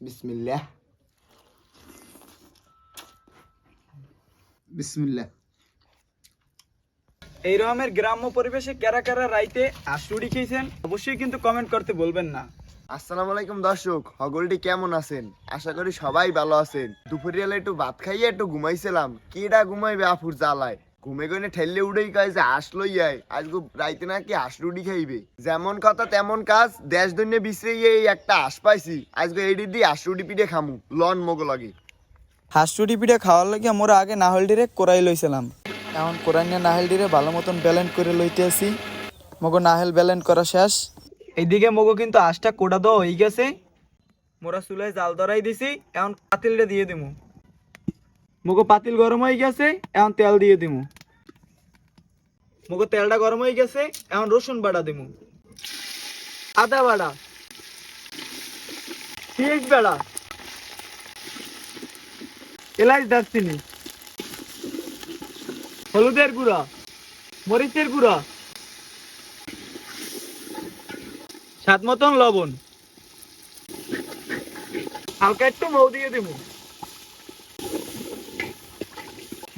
বিসমিল্লাহ বিসমিল্লাহ এই রকমের গ্রাম্য পরিবেশে কারা কারা রাইতে আশুড়ি খেয়েছেন অবশ্যই কিন্তু কমেন্ট করতে বলবেন না। আসসালামু আলাইকুম দর্শক হগলটি কেমন আছেন? আশা করি সবাই ভালো আছেন। দুপুরিয়ালে একটু ভাত খাইয়ে একটু ঘুমাইছিলাম। কিডা ঘুমাইবে আফুর জ্বালায়? ঘুমে গনে ঠেললে উড়েই কয় যে আসলো ইয়াই আজকে রাইতে নাকি আশরুডি খাইবে। যেমন কথা তেমন কাজ দেশ দৈন্য বিশ্রে এই একটা আশ পাইছি। আজকে এডি দিয়ে আশরুডি পিঠে খামু লন মগো লাগে। হাঁসুড়ি পিঠা খাওয়ার লাগে মোরা আগে নাহলডিরে কোরাই লইছিলাম। এখন কোরাইনে নাহলডিরে ভালো মতন ব্যালেন্স করে লইতে আসি মগো নাহেল ব্যালেন্স করা শেষ। এইদিকে মগো কিন্তু আশটা কোটা দেওয়া হয়ে গেছে। মোরা চুলায় জাল ধরাই দিছি এখন পাতিলটা দিয়ে দিমু। মগো পাতিল গরম হয়ে গেছে এখন তেল দিয়ে দিমু। মগো তেলটা গরম হয়ে গেছে এখন রসুন বাটা দিমু। আদা বাটা। পেঁয়াজ বাটা। এলাচ দারচিনি। হলুদের গুঁড়া। মরিচের গুঁড়া। স্বাদ মতন লবণ। হালকা একটু মৌ দিয়ে দিব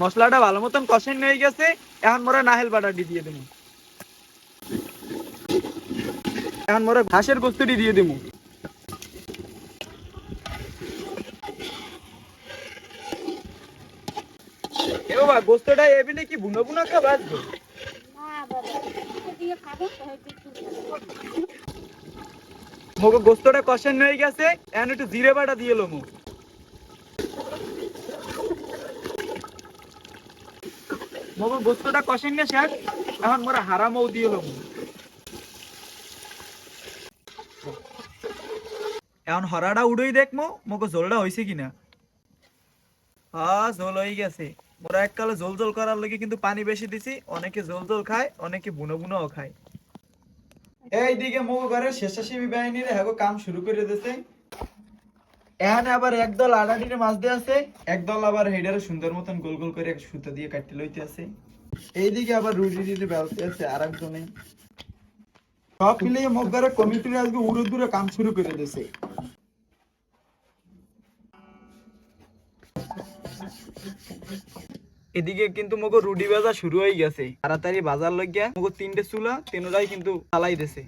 মশলাটা ভালো মতন কষেন হয়ে গেছে, এখন মোরা নাহেল বাটাটি দিয়ে দেবো। এখন মোরা ঘাসের গোস্তটি দিয়ে দেবো। গোস্তটা এবি নাকি বুনো বুনো কা বাজবো? না বাবা এটা দিয়ে খাব তো হয়তো একটু মোকে গোস্তটা কষান হয়ে গেছে, এখন একটু জিরে বাটা দিয়ে এলো মুখ মোকে গোস্তটা শেষ এখন মোরা দিয়ে এখন হরাটা মোকে হয়েছে কিনা। হ্যাঁ ঝোল হয়ে গেছে। মোরা এককালে ঝোল ঝোল করার লগে কিন্তু পানি বেশি দিছি, অনেকে জল জল খায়, অনেকে বুনো বুনোও খায়। এইদিকে মগো ঘরে স্বেচ্ছাসেবী বাহিনীর হ্যাগো কাম শুরু করে দিয়েছে এখানে আবার একদল আড়াডিরে মাছ দিয়ে আছে, একদল আবার হেডারে সুন্দর মতন গোল গোল করে সুতো দিয়ে কাটতে লইতে আছে। এইদিকে আবার রুটি আছে সব মিলিয়ে কমিটির আজকে উড়ো দূরে কাম শুরু করে দিয়েছে। এদিকে কিন্তু মগো রুটি বাজা শুরু হয়ে গেছে। তাড়াতাড়ি বাজার লইয়া মগো তিনটে চুলা, তিনটাই কিন্তু চালাই দিছে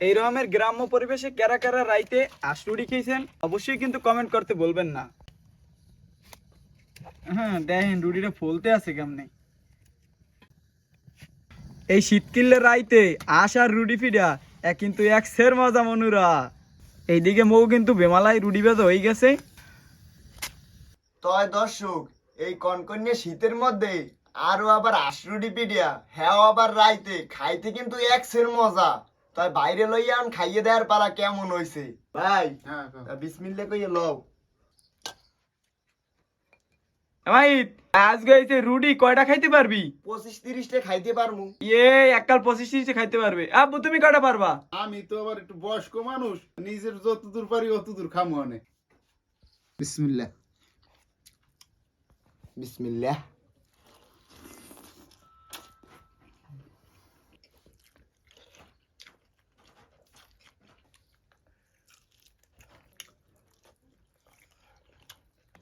এই রকমের গ্রাম্য পরিবেশে কারা কারা রাইতে আশরুড়ি খেয়েছেন, অবশ্যই কিন্তু কমেন্ট করতে বলবেন না। হ্যাঁ দেখেন, রুটিটা ফলতে আছে কেমনে। এই শীতকিল্লে রাইতে আশ রুটি ফিডা, এ কিন্তু এক সের মজা মনুরা। এইদিকে মৌ কিন্তু বেমালায় রুডি বেজা হয়ে গেছে। তয় দর্শক, এই কনকনে শীতের মধ্যে আরও আবার আশরুডি পিডিয়া হ্যাঁ আবার রাইতে, খাইতে কিন্তু এক সের মজা। তাই বাইরে লইয়া আন খাইয়ে দেওয়ার পারা কেমন হইছে? ভাই তা বিসমিল্লা কইয়ে লও। ভাই আজকে রুটি কয়টা খাইতে পারবি? পঁচিশ তিরিশটা খাইতে পারমু। ইয়ে এককাল পঁচিশ তিরিশে খাইতে পারবে। আব্বু তুমি কয়টা পারবা? আমি তো আবার একটু বয়স্ক মানুষ নিজের যতদূর পারি অতদূর খামু অনেক বিসমিল্লাহ বিসমিল্লাহ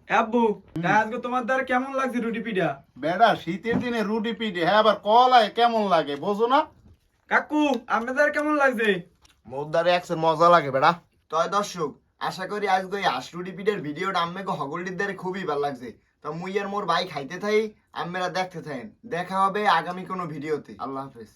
আব্বু আজকে তোমার দ্বারা কেমন লাগছে রুটি পিঠা? বেড়া শীতের দিনে রুটি পিঠে হ্যাঁ আবার কলায় কেমন লাগে বোঝো না? কাকু আপনাদের কেমন লাগছে? মোদ্দারে একসের মজা লাগে বেড়া। তয় দর্শক আশা করি আজকে এই আশরুডি পিঠের ভিডিওটা আম্মেকে হগলটির দ্বারা খুবই ভালো লাগছে। তো মুই আর মোর ভাই খাইতে থাই আম্মেরা দেখতে থাকেন দেখা হবে আগামী কোনো ভিডিওতে। আল্লাহ হাফেজ।